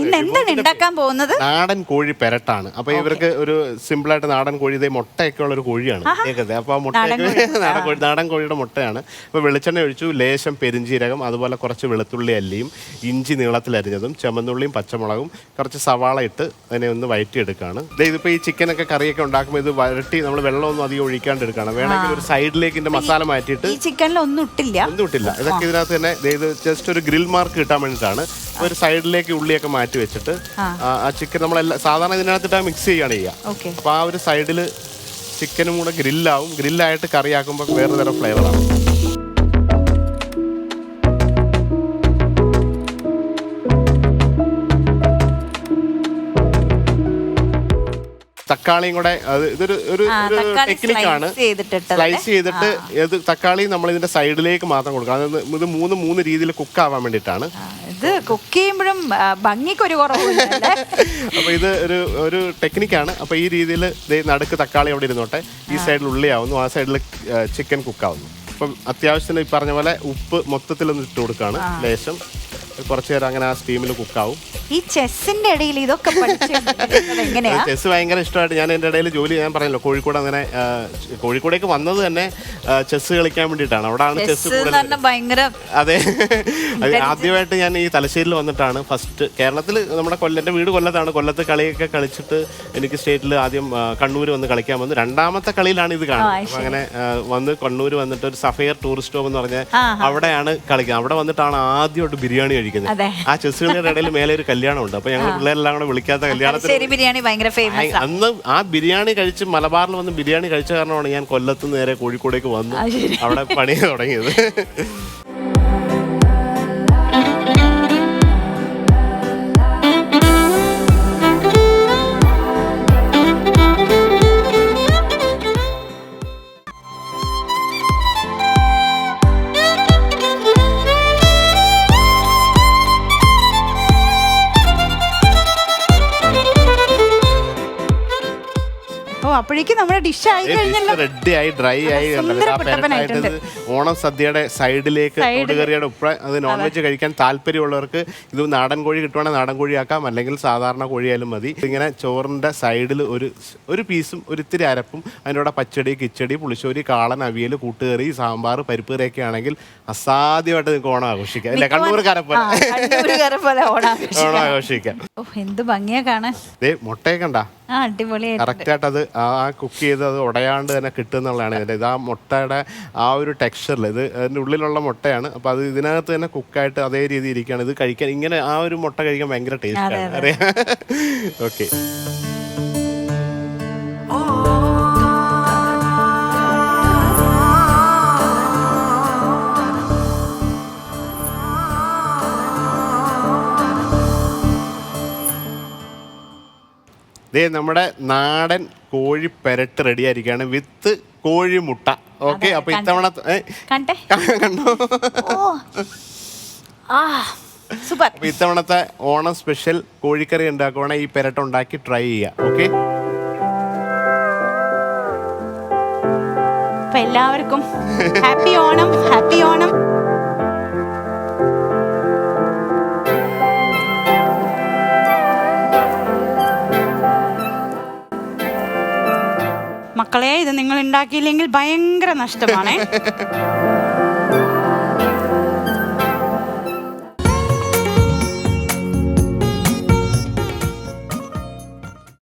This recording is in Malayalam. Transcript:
ഇന്ന് എന്താണ് ഉണ്ടാക്കാൻ പോകുന്നത്? നാടൻ കോഴി പെരട്ടാണ്. അപ്പൊ ഇവർക്ക് ഒരു സിമ്പിൾ ആയിട്ട് നാടൻ കോഴി ഇതേ മുട്ടയൊക്കെ ഉള്ള ഒരു കോഴിയാണ് കേൾക്കുന്നത് അപ്പൊ ആ മുട്ടയൊക്കെ നാടൻ കോഴി നാടൻ കോഴിയുടെ മുട്ടയാണ്. അപ്പൊ വെളിച്ചെണ്ണ ഒഴിച്ചു ലേശം പെരിഞ്ചീരകം അതുപോലെ കുറച്ച് വെളുത്തുള്ളി അല്ലിയും ഇഞ്ചി നീളത്തിൽ നീളത്തിലരിഞ്ഞതും ചുമന്നുള്ളിയും പച്ചമുളകും കുറച്ച് സവാള ഇട്ട് അതിനെ ഒന്ന് വഴറ്റിയെടുക്കുകയാണ് ഇതിപ്പോ ഈ ചിക്കനൊക്കെ കറിയൊക്കെ ഉണ്ടാക്കുമ്പോൾ ഇത് വരട്ടി നമ്മൾ വെള്ളമൊന്നും അധികം ഒഴിക്കാണ്ട് എടുക്കണം വേണമെങ്കിൽ ഒരു സൈഡിലേക്ക് ഇതിന്റെ മസാല മാറ്റിയിട്ട് ചിക്കനിൽ ഒന്നും ഇട്ടില്ല. ഒന്നും ഇട്ടില്ല. ഇതൊക്കെ ഇതിനകത്ത് തന്നെ ഇത് ജസ്റ്റ് ഒരു ഗ്രിൽ മാർക്ക് കിട്ടാൻ വേണ്ടിയിട്ടാണ്. ഒരു സൈഡിലേക്ക് ഉള്ളിയൊക്കെ മാറ്റി വെച്ചിട്ട് ആ. ചിക്കൻ നമ്മളെല്ലാം സാധാരണ ഇതിനകത്തിട്ട് മിക്സ് ചെയ്യുകയാണ് ചെയ്യുക. അപ്പൊ ആ ഒരു സൈഡിൽ ചിക്കനും കൂടെ ഗ്രില്ലാവും. ഗ്രില്ലായിട്ട് കറിയാക്കുമ്പോൾ വേറെ തരം ഫ്ലേവറാണ് തക്കാളിയും കൂടെ അത് ഇതൊരു ഒരു ടെക്നിക്കാണ് സ്ലൈസ് ചെയ്തിട്ട് ഏത് തക്കാളി നമ്മൾ ഇതിന്റെ സൈഡിലേക്ക് മാത്രം കൊടുക്കുക. അതായത് ഇത് മൂന്ന് മൂന്ന് രീതിയിൽ കുക്ക് ആവാൻ വേണ്ടിയിട്ടാണ്. ഇത് കുക്ക് ചെയ്യുമ്പോഴും ആ, ഭംഗിക്ക് ഒരു കുറവില്ലല്ലേ അപ്പൊ ഇത് ഒരു ഒരു ടെക്നിക്കാണ്. അപ്പൊ ഈ രീതിയിൽ നടുക്ക് തക്കാളി അവിടെ ഇരുന്നോട്ടെ. ഈ സൈഡിൽ ഉള്ളിയാവുന്നു ആ സൈഡിൽ ചിക്കൻ കുക്കാവുന്നു അപ്പം അത്യാവശ്യത്തിന് ഈ പറഞ്ഞ പോലെ ഉപ്പ് മൊത്തത്തിലൊന്ന് ഇട്ട് കൊടുക്കുകയാണ് ലേശം. കുറച്ച് നേരം അങ്ങനെ ആ സ്റ്റീമിൽ കുക്കാവും ഈ ചെസ്സിന്റെ ഇടയിൽ ഇതൊക്കെ പഠിച്ചു എങ്ങനെയാ? ചെസ് ഭയങ്കര ഇഷ്ടമായിട്ട് ഞാൻ എന്റെ ഇടയിൽ ജോലി ഞാൻ പറഞ്ഞല്ലോ കോഴിക്കോട് അങ്ങനെ കോഴിക്കോടേക്ക് വന്നത് തന്നെ ചെസ് കളിക്കാൻ വേണ്ടിയിട്ടാണ്. അവിടെയാണ് ചെസ് ഭയങ്കര അതെ. അത് ആദ്യമായിട്ട് ഞാൻ ഈ തലശ്ശേരിയിൽ വന്നിട്ടാണ്. ഫസ്റ്റ് കേരളത്തിൽ നമ്മുടെ കൊല്ലം എന്റെ വീട് കൊല്ലത്താണ്. കൊല്ലത്ത് കളിയൊക്കെ കളിച്ചിട്ട് എനിക്ക് സ്റ്റേറ്റിൽ ആദ്യം കണ്ണൂർ വന്ന് കളിക്കാൻ വന്നു. രണ്ടാമത്തെ കളിയിലാണ് ഇത് കാണുന്നത്. അങ്ങനെ വന്ന് കണ്ണൂർ വന്നിട്ട് ഒരു സഫയർ ടൂറിസ്റ്റ് ഹോം എന്ന് പറഞ്ഞ അവിടെയാണ് കളിക്കുന്നത്. അവിടെ വന്നിട്ടാണ് ആദ്യമായിട്ട് ബിരിയാണി കഴിക്കുന്നത്. അതെ. ആ ചെസ് കളിയുടെ ഇടയിൽ മേലെ ഒരു കല്യാണം ഉണ്ട് അപ്പൊ ഞങ്ങൾ പിള്ളേരെല്ലാം കൂടെ വിളിക്കാത്ത കല്യാണത്തിന് ബിരിയാണി ഭയങ്കര ഫേമസ് അന്ന് ആ ബിരിയാണി കഴിച്ച് മലബാറിൽ വന്ന് ബിരിയാണി കഴിച്ച കാരണമാണ് ഞാൻ കൊല്ലത്ത് നേരെ കോഴിക്കോടേക്ക് വന്നു അവിടെ പണി തുടങ്ങിയത്. ഓ അപ്പോഴേക്കും നമ്മുടെ ഡിഷ് ആയി കഴിഞ്ഞല്ലോ. റെഡി ആയി ഡ്രൈ ആയി സുന്ദര ഓണം സദ്യയുടെ സൈഡിലേക്ക് Side. ഉപ്പ അത് നോൺ വെജ് കഴിക്കാൻ താല്പര്യമുള്ളവർക്ക് ഇത് നാടൻ കോഴി കിട്ടുവാണെങ്കിൽ നാടൻ കോഴിയാക്കാം. അല്ലെങ്കിൽ സാധാരണ കോഴിയായാലും മതി. ഇങ്ങനെ ചോറിന്റെ സൈഡിൽ ഒരു ഒരു പീസും ഒരു ഇത്തിരി അരപ്പും അതിനോട് പച്ചടി കിച്ചടി പുളിശ്ശേരി കാളൻ അവിയൽ കൂട്ടുകറി സാമ്പാർ പരിപ്പ് കറിയൊക്കെ ആണെങ്കിൽ അസാധ്യമായിട്ട് നിങ്ങൾക്ക് ഓണം ആഘോഷിക്കാം. അല്ലെ? കണ്ണൂർ കണ്ണൂരുകാരെ പോലെ ഓണം ഓണം ആഘോഷിക്കാം. ഓ എന്ത് ഭംഗിയാ കാണാൻ. ദേ മുട്ടയൊക്കെ ഉണ്ടാ കറക്റ്റായിട്ട് അത് ആ കുക്ക് ചെയ്ത് അത് ഉടയാണ്ട് തന്നെ കിട്ടുന്നുള്ളതാണ് ഇതിന്റെ. ഇത് ആ മുട്ടയുടെ ആ ഒരു ടെക്സ്ചറിൽ ഇത് അതിന്റെ ഉള്ളിലുള്ള മുട്ടയാണ്. അപ്പോൾ അത് ഇതിനകത്ത് തന്നെ കുക്കായിട്ട് അതേ രീതിയിൽ ഇരിക്കുകയാണ്. ഇത് കഴിക്കാൻ ഇങ്ങനെ ആ ഒരു മുട്ട കഴിക്കാൻ ഭയങ്കര ടേസ്റ്റാണ്. അറിയാം. ഓക്കെ ദേ നമ്മുടെ നാടൻ കോഴി പെരട്ട് റെഡി ആയിരിക്കുകയാണ് വിത്ത് കോഴിമുട്ട. ഓക്കെ അപ്പൊ ഇത്തവണ കണ്ടേ? സൂപ്പർ. ഇത്തവണത്തെ ഓണം സ്പെഷ്യൽ കോഴിക്കറി ഉണ്ടാക്കുവാണെ ഈ പെരട്ട് ഉണ്ടാക്കി ട്രൈ ചെയ്യാം. ഓക്കെ എല്ലാവർക്കും ഹാപ്പി ഓണം ഹാപ്പി ഓണം. മക്കളെ ഇത് നിങ്ങൾ ഉണ്ടാക്കിയില്ലെങ്കിൽ ഭയങ്കര നഷ്ടമാണേ.